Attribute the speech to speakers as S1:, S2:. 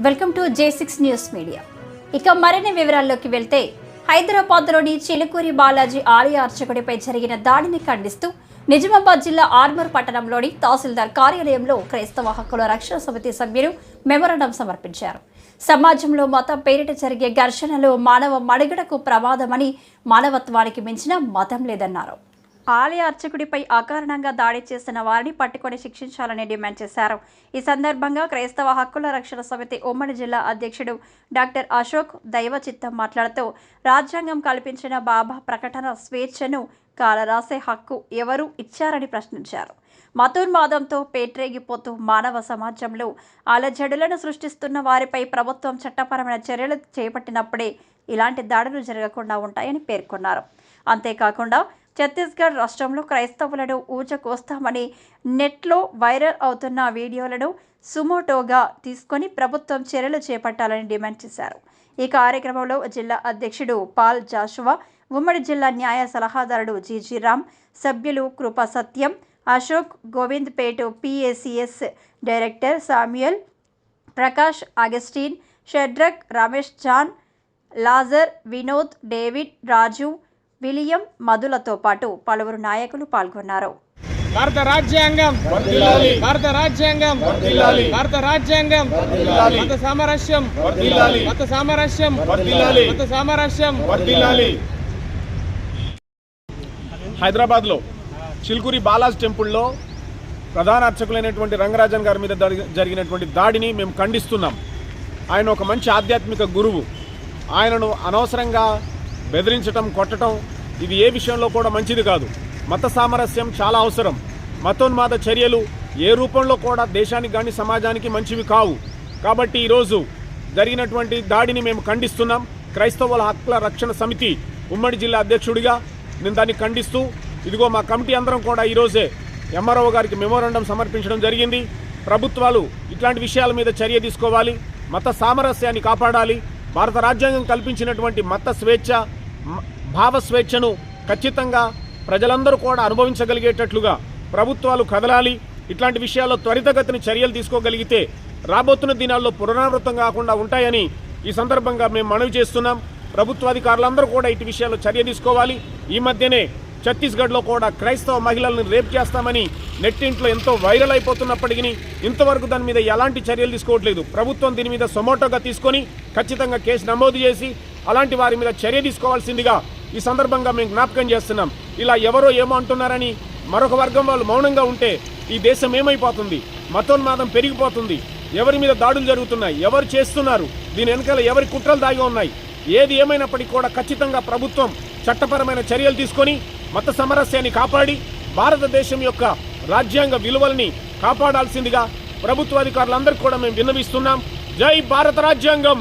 S1: Welcome to J six news media ఇక మరిన్ని వివరాల్లోకి వెళ్తే హైదరాబాద్లోని చిలుకూరి బాలాజీ ఆలయ అర్చకుడిపై జరిగిన దాడిని ఖండిస్తూ నిజామాబాద్ జిల్లా ఆర్మూర్ పట్టణంలోని తహసీల్దార్ కార్యాలయంలో క్రైస్తవ హక్కుల రక్షణ సమితి సభ్యులు మెమోరండం సమర్పించారు. సమాజంలో మతం పేరిట జరిగే ఘర్షణలు మానవ మనుగడకు ప్రమాదమని మానవత్వానికి మించిన మతం లేదన్నారు. ఆలయ అర్చకుడిపై అకారణంగా దాడి చేసిన వారిని పట్టుకొని శిక్షించాలని డిమాండ్ చేశారు. ఈ సందర్భంగా క్రైస్తవ హక్కుల రక్షణ సమితి ఉమ్మడి జిల్లా అధ్యక్షుడు డాక్టర్ అశోక్ దైవచిత్తం మాట్లాడుతూ రాజ్యాంగం కల్పించిన బాబా ప్రకటన స్వేచ్ఛను కాలరాసే హక్కు ఎవరు ఇచ్చారని ప్రశ్నించారు. మతోన్మాదంతో పేట్రేగిపోతూ మానవ సమాజంలో అలజడులను సృష్టిస్తున్న వారిపై ప్రభుత్వం చట్టపరమైన చర్యలు చేపట్టినప్పుడే ఇలాంటి దాడులు జరగకుండా ఉంటాయని పేర్కొన్నారు. అంతేకాకుండా ఛత్తీస్గఢ్ రాష్ట్రంలో క్రైస్తవులను ఊచకోస్తామని నెట్లో వైరల్ అవుతున్న వీడియోలను సుమోటోగా తీసుకొని ప్రభుత్వం చర్యలు చేపట్టాలని డిమాండ్ చేశారు. ఈ కార్యక్రమంలో జిల్లా అధ్యక్షుడు పాల్ జాషువా ఉమ్మడి జిల్లా న్యాయ సలహాదారుడు జీజీ రామ్ సభ్యులు Krupa Satyam Ashok Govind Govindpet PACS director Samuel Prakash Augustine Shadrach Ramesh John Lazar Vinod David Raju William మధులతో పాటు పలువురు నాయకులు పాల్గొన్నారు.
S2: భారత రాజ్యాంగం భారత రాజ్యాంగం భారత రాజ్యాంగం మత సామరస్యం మత సామరస్యం మత సామరస్యం
S3: హైదరాబాద్లో చిలుకూరి బాలాజ్ టెంపుల్లో ప్రధాన అర్చకులైనటువంటి రంగరాజన్ గారి మీద జరిగినటువంటి దాడిని మేము ఖండిస్తున్నాం. ఆయన ఒక మంచి ఆధ్యాత్మిక గురువు. ఆయనను అనవసరంగా బెదిరించటం కొట్టడం ఇది ఏ విషయంలో కూడా మంచిది కాదు. మత సామరస్యం చాలా అవసరం. మతోన్మాద చర్యలు ఏ రూపంలో కూడా దేశానికి కానీ సమాజానికి మంచివి కావు. కాబట్టి ఈరోజు జరిగినటువంటి దాడిని మేము ఖండిస్తున్నాం. క్రైస్తవుల హక్కుల రక్షణ సమితి ఉమ్మడి జిల్లా అధ్యక్షుడిగా నేను దాన్ని ఖండిస్తూ ఇదిగో మా కమిటీ అందరం కూడా ఈరోజే ఎంఆర్ఓ గారికి మెమోరాండం సమర్పించడం జరిగింది. ప్రభుత్వాలు ఇట్లాంటి విషయాల మీద చర్య తీసుకోవాలి. మత సామరస్యాన్ని కాపాడాలి. భారత రాజ్యాంగం కల్పించినటువంటి మత స్వేచ్ఛ భావ స్వేచ్ఛను ఖచ్చితంగా ప్రజలందరూ కూడా అనుభవించగలిగేటట్లుగా ప్రభుత్వాలు కదలాలి. ఇట్లాంటి విషయాల్లో త్వరితగతిని చర్యలు తీసుకోగలిగితే రాబోతున్న దినాల్లో పునరావృతం కాకుండా ఉంటాయని ఈ సందర్భంగా మేము మనవి చేస్తున్నాం. ప్రభుత్వాధికారులందరూ కూడా ఇటు విషయాల్లో చర్య తీసుకోవాలి. ఈ మధ్యనే ఛత్తీస్గఢ్లో కూడా క్రైస్తవ మహిళలను రేప్ చేస్తామని నెట్టింట్లో ఎంతో వైరల్ అయిపోతున్నప్పటికీ ఇంతవరకు దాని మీద ఎలాంటి చర్యలు తీసుకోవట్లేదు. ప్రభుత్వం దీని మీద సొమోటోగా తీసుకొని ఖచ్చితంగా కేసు నమోదు చేసి అలాంటి వారి మీద చర్య తీసుకోవాల్సిందిగా ఈ సందర్భంగా మేము జ్ఞాపకం చేస్తున్నాం. ఇలా ఎవరో ఏమో అంటున్నారని మరొక వర్గం వాళ్ళు మౌనంగా ఉంటే ఈ దేశం ఏమైపోతుంది? మతోన్మాదం పెరిగిపోతుంది. ఎవరి మీద దాడులు జరుగుతున్నాయి? ఎవరు చేస్తున్నారు? దీని వెనకాల ఎవరి కుట్రలు దాగి ఉన్నాయి? ఏది ఏమైనప్పటికీ కూడా ఖచ్చితంగా ప్రభుత్వం చట్టపరమైన చర్యలు తీసుకొని మత సమరస్యాన్ని కాపాడి భారతదేశం యొక్క రాజ్యాంగ విలువల్ని కాపాడాల్సిందిగా ప్రభుత్వాధికారులందరికీ కూడా మేము విన్నవిస్తున్నాం. జై భారత రాజ్యాంగం!